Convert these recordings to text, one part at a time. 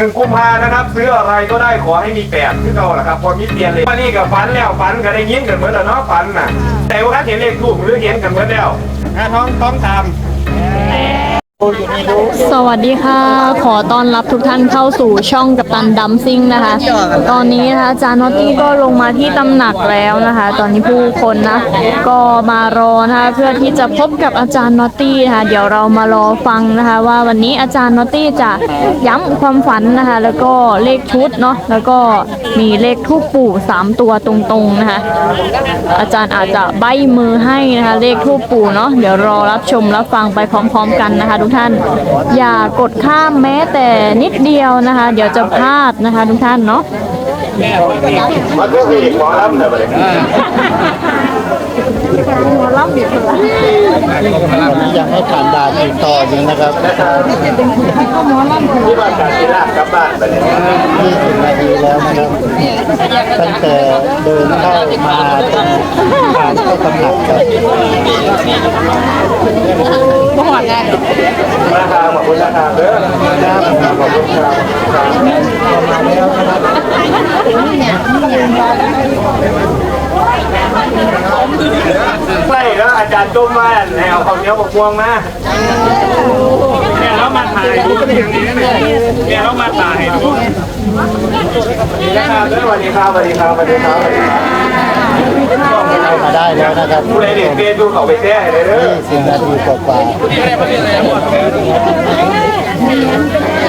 หนึ่งกุมภานะครับ ซื้ออะไรก็ได้ขอให้มีแปดคือเราแหละครับพอมีเปลี่ยนเลยวันนี้กับฝันแล้วฝันก็ได้ยินกันเหมือนแล้วเนาะฝันน่ะ แต่ว่าเห็นเลขทูกหรือเห็นกันเหมือนแล้วอะท้องท้องตาม สวัสดีค่ะ ขอต้อนรับทุกท่านเข้าสู่ช่องกัปตันดัมซิงนะคะ ตอนนี้นะคะอาจารย์นอตตี้ก็ลงมาที่ตำหนักแล้วนะคะ ตอนนี้ผู้คนนะ ก็มารอนะคะเพื่อที่จะพบกับอาจารย์นอตตี้นะคะเดี๋ยวเรามารอฟังนะคะ ว่าวันนี้อาจารย์นอตตี้จะย้ำความฝันนะคะ แล้วก็เลขชุดเนาะแล้วก็มีเลขทูปปู่สามตัวตรงๆนะคะ อาจารย์อาจจะใบมือให้นะคะ เลขทูปปู่เนาะเดี๋ยวรอรับชมรับฟังไปพร้อม ๆ กันนะคะกท่าน อย่ากดข้ามแม้แต่นิดเดียวนะคะ เดี๋ยวจะพลาดนะคะ ทุกท่านเนาะมาดูอีก หมอลำเดี๋ยวไปเลยอยากให้ผ่านด่านอีกต่อหนึงนะครับที่บ้านการที่ลากลับบ้านไปเลย20นาทีแล้วนะครับตั้งแต่เดินเข้ามาตรงทางเข้าตำหนักครับก็หอดง่าคางขอบคุณราคาเด้อขอบคุณครับใกล้แล้ว อาจารย์ต้มมาแนวข้าวเหนียวกับพวงมาเนี่ยเรามาถ่ายดูอย่างนี้เนี่ยเนี่ยเรามาถ่ายดูนะครับสวัสดีครับสวัสดีครับสวัสดีครับสวัสดีครับเข้ามาได้แล้วนะครับผู้ใดเด็กเรียนดูเขาไปแช่เลยเด้อ20นาทีกว่า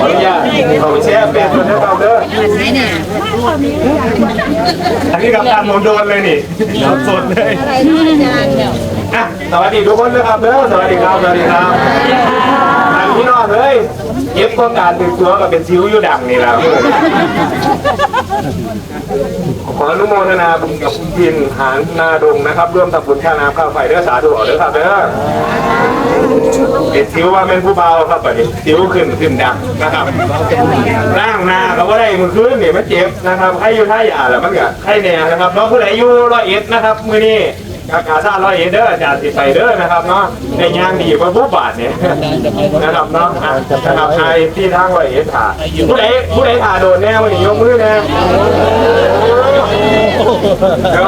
ขออนุญาตเขาไปแช่เป็นคนเด้อครับเด้ออันนี้กับตามผมโดนเลยนี่สดเลยอะ สวัสดีทุกคนนะครับเด้อสวัสดีครับสวัสดีครับทางพี่น้องเลยเย็บก็การติดตัวกับเป็นซิวอยู่ดังนี่แหละขออนุโมทนาบุญกับคุณพินหานนาดงนะครับร่วมทำบุญค่าน้ำค่าไฟเด้อสาธุเอาเด้อครับเด้อเป็นซิวว่าเป็นผู้เบาครับบัดนี้ซิวขึ้นขึ้นดังนะครับร่างนาเขาก็ได้มือคืนเนี่ยมันเจ็บนะครับใครอยู่ท่าหยาแล้วมันก็ใครเนี่ยนะครับน้องผู้ใดอยู่ร้อยเอ็ดนะครับมือนี้ กากาซาร้อยเอ็ดเด้ออาจารย์ติดไปเด้อนะครับเนาะในยางดีกว่าผู้บาทเนี่ยนะครับเนาะอะนะครับใครที่ทางร้อยเอ็ดถ่าผู้ใดผู้ใดถ่าโดนแน่วันนี้ยกมือแน่เดี๋ยว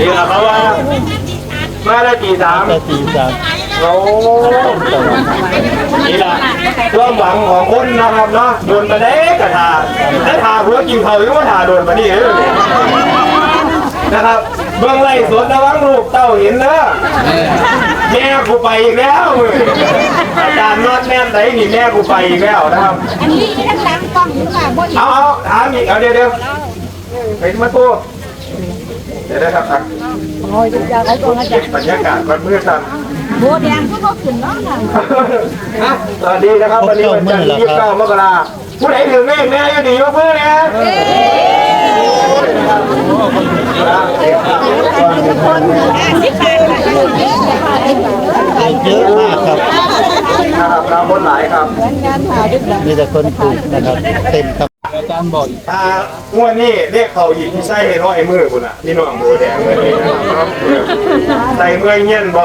นี่แหละเขาว่ามาได้กี่สามๆแต่ตีสามโอ้นี่แหละความหวังของคนนะครับเนาะโดนมาได้กระทาถ้าทาเพื่อกินเขาหรือว่าทาโดนมานี่เลยนะครับ เบื้องไล่สวนระวังลูกเต้าเห็นเด้อแม่กูไปอีกแล้วอาจารย์นอดแน่นไหนนี่แม่กูไปอีกแล้วนะครับ อันนี้ท่านล้างกล้องหรือเปล่าบ่เอาเอาถามอีกเอาเดี๋ยวเดี๋ยวไปมาตู้เดี๋ยวได้ครับครับบรรยากาศวันมืดสั่นโบแดงก็ก็ขึ้นเนาะค่ะอะสวัสดีนะครับวันนี้วันจันทร์ที่29มกราผู้ใดถึงเลขแน่อยู่ดียกมือนะ เยอะมากครับนะครับเราบนหลายครับมีแต่คนถูกนะครับ เต็มครับอ่างวดนี้เลขเขาหยิบที่ใส่ร้อยมือคุณอะพี่น้องมือแดงเลยนะครับใส่เมื่อเงี้ยนบ่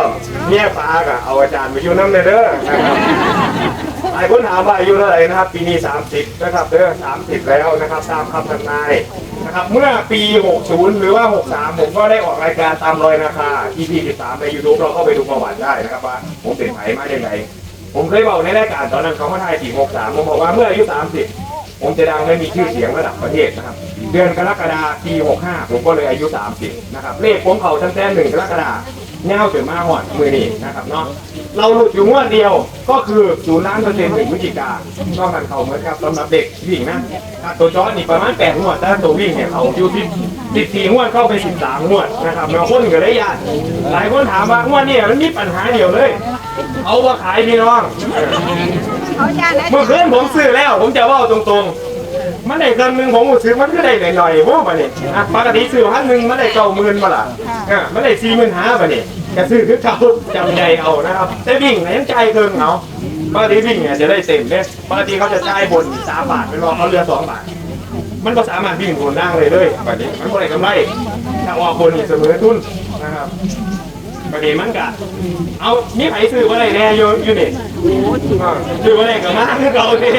เงี้ยฟ้ากะเอาอาจารย์ไปอยู่น้ำเด้อนะครับหลายคนถามว่าอายุเท่าไหร่นะครับ ปีนี้30นะครับเด้อ30 แล้วนะครับตามคำทำนาย นะครับเมื่อปี 60 หรือว่า 63 ผมก็ได้ออกรายการตามรอยนาคา EP 13ใน YouTube เราเข้าไปดูประวัติได้นะครับว่าผมเป็นไผมาอย่างไรผมเคยบอกในรายการตอนนั้นเขามาถ่ายปี63 ผมบอกว่าเมื่ออายุ 30 ผมจะดังและมีชื่อเสียงระดับประเทศนะครับ เดือนกรกฎาคมปี 65 ผมก็เลยอายุ 30 นะครับเลขผมเขาตั้งแต่หนึ่งกรกฎาคม เงาจนมาหอดมือนี่นะครับเนาะเราหลุดอยู่งวดเดียวก็คือศูนย์ล้านเปอร์เซ็นต์ถึงพฤศจิกาก็มันเขาเหมือนครับสำหรับเด็กวิ่งนะถ้าตัวจอร์นี่ประมาณแปดงวดแต่ถ้าตัววิ่งเนี่ยเขาอยู่ที่สิบสี่งวดเข้าไปสิบสามงวดนะครับบางคนก็ได้ยานหลายคนถามว่างวดนี้มันมีปัญหาเดียวเลย เอาว่าขายพี่น้องเขาจะได้เมื่อคืนผมซื้อแล้ว ผมจะเว่าตรงๆ มันได้เกินหนึ่งผมซื้อมันก็ได้หน่อยๆว่ามาเนี่ยอะปกติซื้อพันหนึ่งมันได้เก้าหมื่นมาล่ะอะมันได้สี่หมื่นห้ามาเนี่ยจะซื้อคือเขาจำใจเอานะครับแต่วิ่งไหนยังใจายเกินเอาปกติวิ่งเนี่ยจะได้เต็มเนี่ยปกติเขาจะจ่ายบนสามบาทเป็นรองเขาเหลือสองบาทมันก็สามารถวิ่งบนนั่งเลยเลยแบบนี้มันก็ได้กำไรถ้าออกบนนี่เสมอทุนนะครับประเดี๋ยวมันกะเอามีไผซื้อว่าอะไรแน่อยู่อยู่นี่ซื้อมาได้กับมาคือเราดิน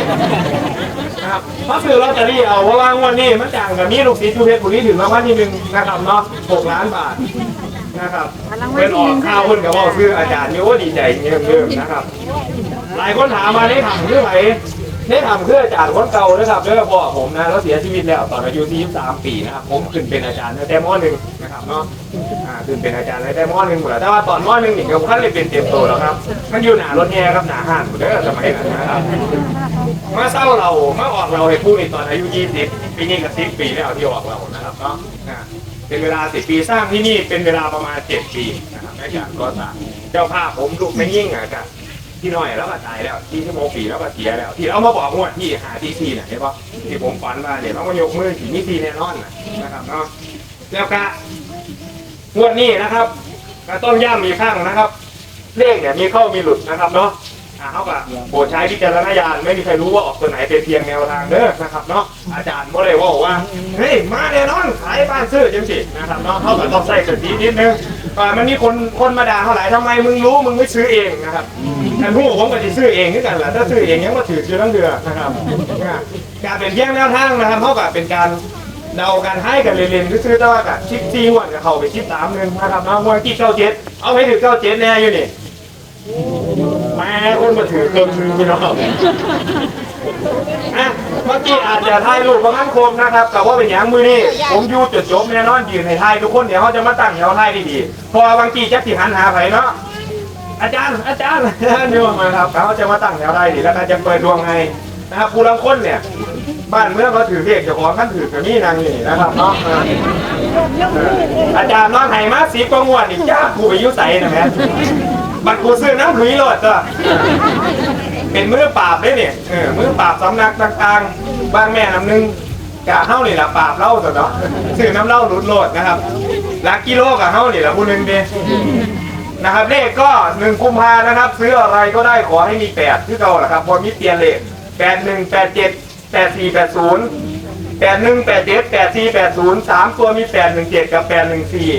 ะครับเพราะซื้อลอตเตอรี่เอาเพราะว่างวันนี้มันจ่างกับนี้ลูกศิษย์ทุเพชรบุรีถึงรางวัลที่หนึ่งนะครับเนาะหกล้านบาทนะครับเป็นออกข้าวคนกับว่าซื้ออาจารย์นี่โอ้ดีใจเงี้ยเริ่มนะครับ หลายคนถามมาได้ทำเพื่อไหน ได้ทำเพื่ออาจารย์คนเก่านะครับเด้อพ่อผมนะแล้วเสียชีวิตแล้วตอนอายุ43ปีนะครับผมขึ้นเป็นอาจารย์ตั้แต่มอหนึ่งนะครับเนาะอ่าขึ้นเป็นอาจารย์ตั้แต่มอหนึ่งหมดแล้วแต่ว่าตอนมอหนึ่งนี่ก็ขั้นเลยเป็นเต็มโตแล้วครับมันอยู่หนารถแห่ครับหนาห้านหมดเด้อสมัยนั้นนะครับมาเศร้าเรามาออกเราให้ผู้ในตอนอายุ 20ปีนี้ก็10ปีแล้วที่ออกเรานะครับเนาะเป็นเวลา 10 ปีสร้างที่นี่เป็นเวลาประมาณ 7 ปีนะครับอาจารย์ก็สร้างเจ้าภาพผมลูกไม่ยิ่งอะครับ ที่น้อยแล้วก็ตายแล้วที่ชั่โมงปีแล้วก็เสียแล้ว ที่เอามาบอกงวดที่หาที่ซีน่ะเห็นปะที่ผมฝันมาเนี่ยต้องมายกมือถึงนี่ซีแน่นอนน่ะนะครับเนาะแล้วก็งวดนี้นะครับก็ต้องย่ำมีข้างนะครับ เลขเนี่ยมีเข้ามีหลุดนะครับเนาะอ่าเขาก็โปรดใช้วิจารณญาณไม่มีใครรู้ว่าออกตัวไหนเป็นเพียงแนวทางเด้อนะครับเนาะอาจารย์ก็เลยว่าว่าเฮ้ยมาแน่นอนขายบ้านซื้อจังสินะครับเนาะเขาก็ต้องใส่สตินิดนึงว่ามันมีคนคนมาด่าเขาหลายทำไมมึงรู้มึงไม่ซื้อเองนะครับ อันผู้ผมก็จะซื้อเองด้วยกันแหละถ้าซื้อเองยังมาถือชื่อตั้งเดือนะครับเนี่ยการเป็นเพียงแนวทางนะครับเขาก็เป็นการเดาการให้กันเรียนๆซื้อๆแต่ว่ากับชิปซีหัวกับเขาไปชิปสามหนึ่งนะครับเนาะมวยกี่เก้าเจ็ดเอาไปถือเก้าเจ็ดแน่อยู่นี่แม่คนมาถือเครื่องมือพี่น้องอะเมื่อกี้อาจจะถ่ายรูปบางอันคมนะครับแต่ว่าเป็นอย่างมือนี่ผมยูจุดจบแน่นอนยืนในถ่ายทุกคนเดี๋ยวเขาจะมาตั้งแถวถ่ายดีๆเพอบางทีจะสิหันหาไผเนาะ อาจารย์อาจารย์นี่ว่ามาครับเขาจะมาตั้งแถวถ่ายดีแล้วก็จะเปิดดวงไงนะครับผู้ลังคนเนี่ย บ้านเมื่อเขาถือเรียกเจ้าของท่านถือกับนี่นางนี่นะครับเนาะอาจารย์น้องไห้มาสีกวางวดอีกจ้ากูไปยุ่ใส่นะแม่บัตรกูซื้อน้ำหลุยโหลดก็เป็นมือปราบด้วยเนี่ยเออมือปราบสำนักต่างๆ บ้านแม่น้ำหนึงกะเฮ้านี่ละปราบเล่าตัวเนาะซื้อน้ำเล้าหลุดโหลดนะครับลักกิโลกับเฮ้านี่ละผู้หนึ่งเดี นะครับเลขก็หนึ่งกุมภานะครับ ซื้ออะไรก็ได้ขอให้มีแปดที่เราแหละครับพอมีเตียนเลขแปดหนึ่งแปดเจ็ดแปดสี่แปดศูนย์แปดหนึ่งแปดเจ็ดแปดสี่แปดศูนย์สามตัวมีแปดหนึ่งเจ็ดกับแปดหนึ่งสี่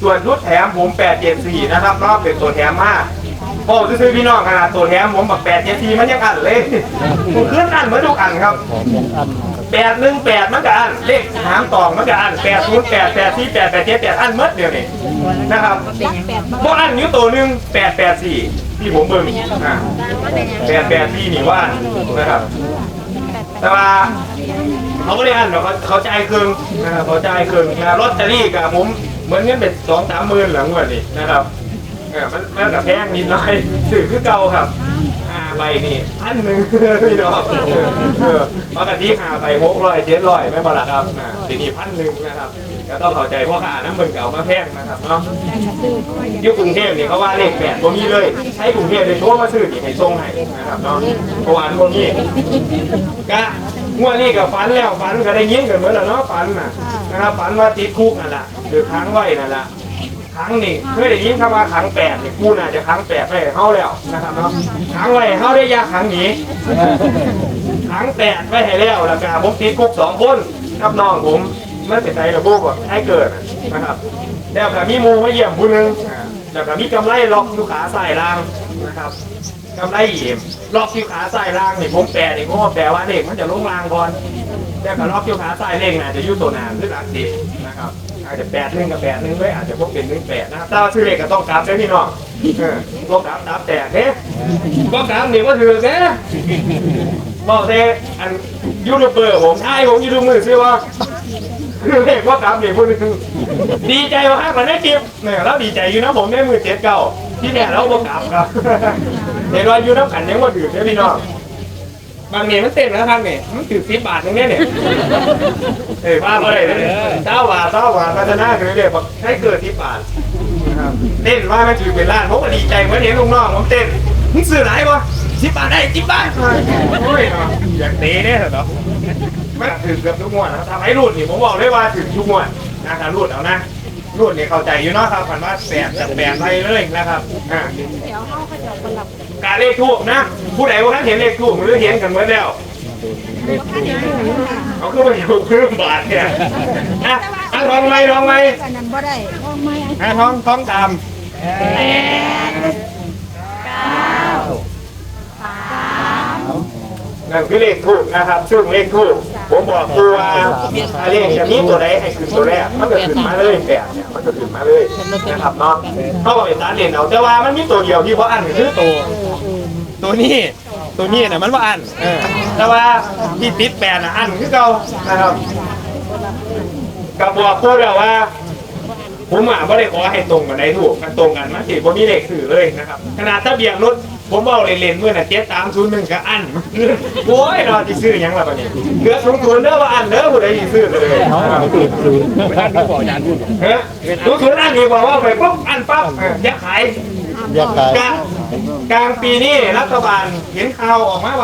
ส่วนชุดแถมผมแปดเจ็ดสี่นะครับรอบเป็นตัวแถมมากโอ้ซื้อพี่น้องขนาดตัวแถมผมแบักแปดเจ็ดทีมันยังอันเลยผมขึ้นอันเหมือนทุกอันครับของยังอัน แปดหนึ่งแปดมันก็อันเลขหางตองมันก็อันแปดศูนย์แปดแปดสี่แปดแปดเจ็ดแปดอันเมื่อเดียวนี่นะครับพวกอันนิ้วตัวหนึ่งแปดแปดสี่ที่ผมเบิ่งอ่าแปดแปดสี่นี่ว่านนะครับ แต่ว่าเขาก็เรียกอันเดี๋ยวเขาเขาจ่ายเครื่องนะครับเขาจ่ายเครื่องนะลอตเตอรี่กับผมเหมือนเงินเป็นสองสามหมื่นหลังวันนี้นะครับเออมันมันกับแพงนิดหน่อยสื่อคือเก่าครับ ใบนี่พันหนึ่งพี่น้องเออเออปกติหาใบหกร้อยเจ็ดร้อยไม่พอละครับอ่าทีนี้พันหนึ่งนะครับก็ต้องเข้าใจพราะค่าน้ำมันเก่ามาแพงนะครับเนาะยุคกรุงเทพนี่เขาว่าเลขแปดตรงนี้เลย ใช้กรุงเทพเลยโทรมาซื้อนี่ให้ส่งให้นะครับเนาะเพราะว่าพวกนี้ก็งวดนี้กับฝันแล้วฝันก็ได้ยินกันเหมือนแล้วเนาะฝันนะนะครับฝันว่าติดคุกนั่นแหละหรือค้างไว้นั่นแหละ ครั้งนี่เคยได้ยินคำว่าครั้งแปดนี่กูน่าจะครั้งแปดไปให้เขาแล้วนะครับเนาะครั้งไว้ให้เขาได้ยาครั้งนี้ครั้งแปดไปให้แล้วแล้วก็ผมติดคุกสองคนกับน้องผมไม่เป็นไรระบุว่าให้เกิดนะครับแล้วก็มีมูมาเยี่ยมผู้หนึงอ่าแล้วก็มีกำไรล็อกอยู่ขาใส่ล่างนะครับกำไรเยี่ยมล็อกอยู่ขาใส่ล่างนี่ผมแปลนี่ผมแปลว่าเด็กมันจะลงล่างก่อนแล้วก็ล็อกอยู่ขาซ้ายเร่งอาจจะยุ่ตัวนานหรือหลักสิบนะครับ อาจจะแปดหนึ่งกับแปดหนึ่งด้วยอาจจะพวกเป็นหนึ่งแปดนะครับถ้าชื่อเลขก็ต้องกราฟด้วยพี่น้องเออต้องกราฟกราฟแตกเด้ก็กราฟนี่ยก็ถือเด้บอกเด้อันยูทูบเบอร์ผมใช่ผมยูทูบมือซื้อว่าคือเลขว่ากราฟนี่ยพูดถึงดีใจมากมันได้คลิปเนี่ยแล้วดีใจอยู่นะผมได้มือเจ็ดเก้าที่เนี่ยเราบอกกราฟครับเดี๋ยวเราอยู่น้ำขันยังว่าถือเด้อพี่น้อง บางเนี่ยมันเต้นแล้วทางเนี่ยมันถือสิบบาทนึงเนี่ยเนี่ยเอ้ยว่าไปเลยเจ้าบาทเจ้าบาทพัฒนาคือเรียกบอกให้เกิดสิบบาทนะครับเต้นว่ามันถือเป็นล้านผมก็ดีใจเหมือนเห็นลูกน้องผมเต้นมึงซื้อไหนวะสิบบาทได้สิบบาทโอ้ยเนาะอยากเตะเนี่ยเหรอมันถือเกือบทุกงวดนะครับทำให้รูดนี่ผมบอกเลยว่าถือทุกงวดนะครับรูดเอานะรูดเนี่ยเข้าใจอยู่เนาะครับผ่านว่าแปดจากแปดไปเลยนะครับอ่า กาเลขทูบนะ ผู้ใดว่าท่านเห็นเลขทูบหรือเห็นกันเมื่อแล้วเขาคือมาอยู่เพิ่มบาทเนี่ยอะอะทองไหมทองไหมอันนั้นบ่ได้พ่อไม่อะทองทองตามแปดเก้าสามนั่นคือเลขทูบนะครับซึ่งเลขทูบ ผมบอกครูว่าถ้าเลขจะมีตัวใดให้ขึ้นตัวแรกมันก็ขึ้นมาเลยแปดเนี่ยมันก็ขึ้นมาเลยนะครับเนาะเขาบอกเป็นสารเด่นเอาแต่ว่ามันมีตัวเดียวที่เพราะอันคือตัวตัวนี้ตัวนี้น่ะมันว่าอันเออแต่ว่าที่ติดแปดน่ะอันคือเก่านะครับกับบอกครูแล้วว่าผมอะไม่ได้ขอให้ตรงกันได้ถูกกันตรงกันมาสิผมมีเลขสื่อเลยนะครับขนาดทะเบียนรถ ผมเบาเล่นๆเมื่อน่ะเจ็ดสามศูนย์หนึ่งก็อันโอ้ยรอที่ซื้อหยังล่ะตอนนี้เกือบสูงสุดเด้อว่าอันเด้อผู้ใดสิซื้อเลยนะครับท่านที่บอกอาจารย์พูดเฮ้ยสูงสุดอันดีกว่าว่าไปปุ๊บอันปั๊บเอออยักขายอยากขาย กลางกลางปีนี้รัฐบาลเห็นข่าวออกมาว่า